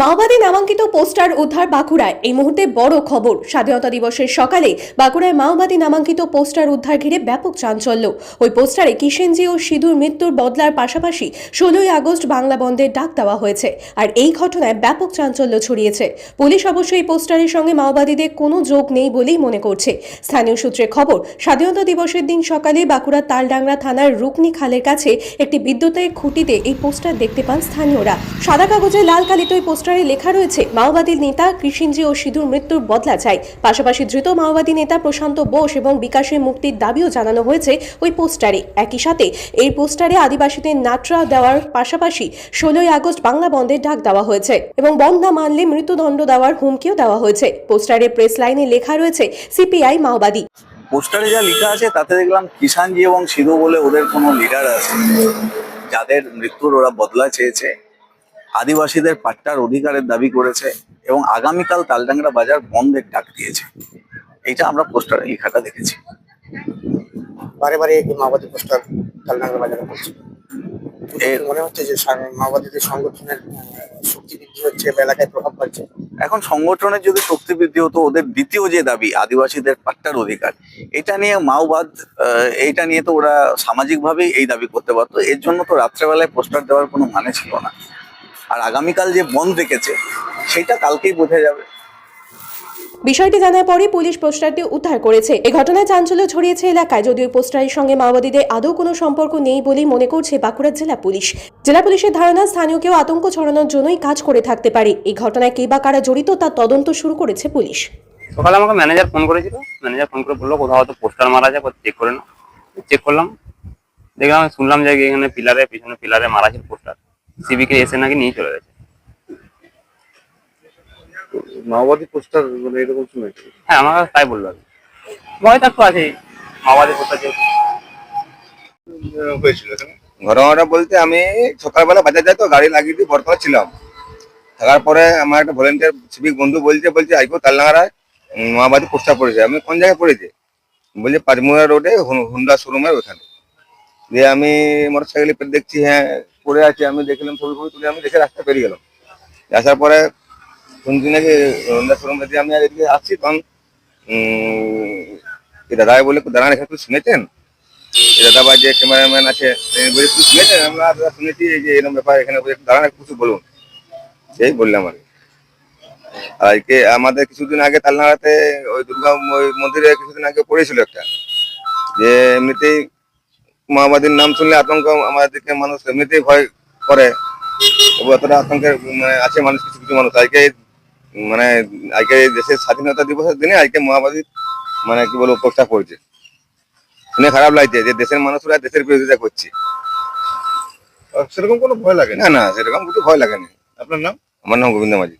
মাওবাদী নামাঙ্কিত পোস্টার উদ্ধার বাঁকুড়ায়। এই মুহূর্তে বড় খবর। স্বাধীনতা দিবসের সকালে বাঁকুড়ায় মাওবাদী নামাঙ্কিত পোস্টার উদ্ধার ঘিরে ব্যাপক চাঞ্চল্য। ওই পোস্টারে কিষেনজি ও সিঁদুর মৃত্যুর বদলার পাশাপাশি ষোলোই আগস্ট বাংলা বন্ধের ডাক দেওয়া হয়েছে। আর এই ঘটনায় ব্যাপক চাঞ্চল্য ছড়িয়েছে। পুলিশ অবশ্য এই পোস্টারের সঙ্গে মাওবাদীদের কোনো যোগ নেই বলেই মনে করছে। স্থানীয় সূত্রে খবর, স্বাধীনতা দিবসের দিন সকালে বাঁকুড়ার তালডাংরা থানার রুকনি খালের কাছে একটি বিদ্যুতের খুঁটিতে এই পোস্টার দেখতে পান স্থানীয়রা। সাদা কাগজে লাল কালিত ওই পোস্টারে লেখা রয়েছে মাওবাদী নেতা কৃষিঞ্জি ও সিধুর মৃত্যুর বদলা চাই। পাশাপাশি ধৃত মাওবাদী নেতা প্রশান্ত বোস এবং বিকাশের মুক্তির দাবিও জানানো হয়েছে ওই পোস্টারে। একই সাথে এই পোস্টারে আদিবাসীদের নাটরা দেওয়ার পাশাপাশি ষোলোই আগস্ট বাংলা বন্ধের ডাক দেওয়া হয়েছে এবং বন্ধ না মানলে মৃত্যুদণ্ড দেওয়ার হুমকিও দেওয়া হয়েছে। পোস্টারে প্রেস লাইনে লেখা রয়েছে, সিপিআই মাওবাদী। পোস্টারে যা লেখা আছে, তাতে দেখলাম কিষানজি এবং সিধু বলে ওদের কোনো লিডার আছে। যাদের মৃত্যুর ওরা বদলা চেয়েছে। আদিবাসীদের পাট্টার অধিকারের দাবি করেছে এবং আগামীকাল তালডাংরা বাজার বন্ধের ডাক দিয়েছে। এইটা আমরা পোস্টারে লেখাটা দেখেছি। বারে বারে মাওবাদী পোস্টার কালনাগর বাজারে মনে হচ্ছে যে মাওবাদীদের সংগঠনের শক্তি বৃদ্ধি হচ্ছে এলাকায় প্রভাব পাচ্ছে এখন সংগঠনের যদি শক্তি বৃদ্ধি হতো ওদের দ্বিতীয় যে দাবি আদিবাসীদের পাট্টার অধিকার এটা নিয়ে মাওবাদ এইটা নিয়ে তো ওরা সামাজিকভাবেই এই দাবি করতে পারতো। এর জন্য তো রাত্রেবেলায় পোস্টার দেওয়ার কোনো মানে ছিল না। আর আগামীকাল যে বন্ধ রেখেছে সেটা কালকেই বোঝা যাবে। বিষয়টি জানার পরে পুলিশ পোস্টারটি উদ্ধার করেছে। এই ঘটনায় চাঞ্চল্য ছড়িয়েছে এলাকায় যদিও পোস্টারের সঙ্গে মাওবাদীদের আদৌ কোনো সম্পর্ক নেই বলেই মনে করছে বাঁকুড়া জেলা পুলিশ। জেলা পুলিশের ধারণা স্থানীয় কেউ আতঙ্ক ছড়ানোর জন্যই কাজ করে থাকতে পারে। এই ঘটনায় কে বা কারা জড়িত তার তদন্ত শুরু করেছে পুলিশ। সকালে আমাকে ম্যানেজার ফোন করেছিল। ম্যানেজার ফোন করে বলল কোথাও হয়তো পোস্টার মারা আছে চেক করে নাও। চেক করলাম। দেখলাম শুনলাম যে এখানে পিলারে পিছনে পিলারে মারা আছে পোস্টার। সিভিকে এসে নাকি নিয়ে চলে গেছে। মাওবাদী পোস্টার মানে এরকম শুনেছি হ্যাঁ আমার তাই বলল ভয় তো একটু আছে মাওবাদী পোস্টার হয়েছিল ঘটনাটা বলতে আমি সকালবেলা বাজার যাই তো গাড়ি লাগিয়ে দিয়ে বরতলা ছিলাম। থাকার পরে আমার একটা ভলেন্টিয়ার সিভিক বন্ধু বলছে বলছে আইকো তালনাগারায় মাওবাদী পোস্টার পড়েছে। আমি কোন জায়গায় পড়েছে? বলছে পাঁচমুড়া রোডে হুন্ডা শোরুমের ওখানে। দিয়ে আমি মোটর সাইকেলে দেখছি হ্যাঁ পড়ে আছে, আমি দেখলাম ছবি ছবি তুলে আমি দেখে রাস্তা পেরিয়ে গেলাম। আসার পরে শুনছি নাকি হুন্ডা শোরুমে আমি আর এদিকে আসছি, তখন এই দাদাই বলে দাঁড়ান এখানে একটু শুনেছেন? এই দাদা যে ক্যামেরাম্যান আছে বলে তুই শুনেছেন? আমরা দাদা শুনেছি, এই যে এরকম ব্যাপার এখানে দাঁড়ান একটু কিছু বলুন? সেই বললাম। আর আজকে আমাদের কিছুদিন আগে তালনাড়াতে ওই দুর্গা ওই মন্দিরে কিছুদিন আগে পড়েছিল একটা, যে এমনিতেই মাওবাদীর নাম শুনলে আতঙ্ক আমাদেরকে মানুষ এমনিতেই ভয় করে। এতটা আতঙ্কের মানে আছে মানুষ কিছু কিছু মানুষ। আজকে মানে আজকে দেশের স্বাধীনতা দিবসের দিনে আজকে মাওবাদী মানে কি বলব পোস্টার পড়ছে। শুনে খারাপ লাগছে যে দেশের মানুষরা দেশের বিরোধিতা করছে। সেরকম কোনো ভয় লাগে না না না সেরকম কিছু ভয় লাগে না আপনার নাম? আমার নাম গোবিন্দ মাঝি।